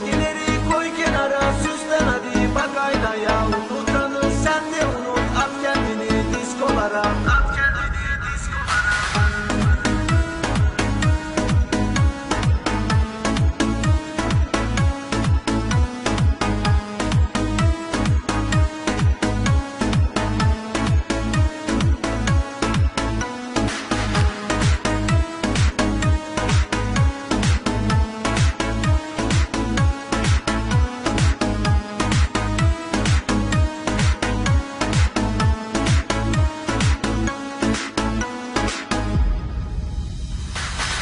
mi? Keşkeleri koy kenara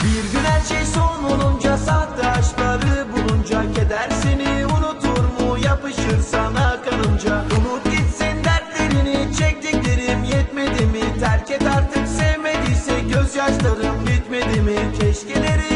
Bir gün her şey son olunca Sahtaşları bulunca Keder seni unutur mu? Yapışır sana kanınca Unut gitsin dertlerini Çektiklerim yetmedi mi? Terk et artık sevmediyse Gözyaşlarım bitmedi mi? Keşkeleri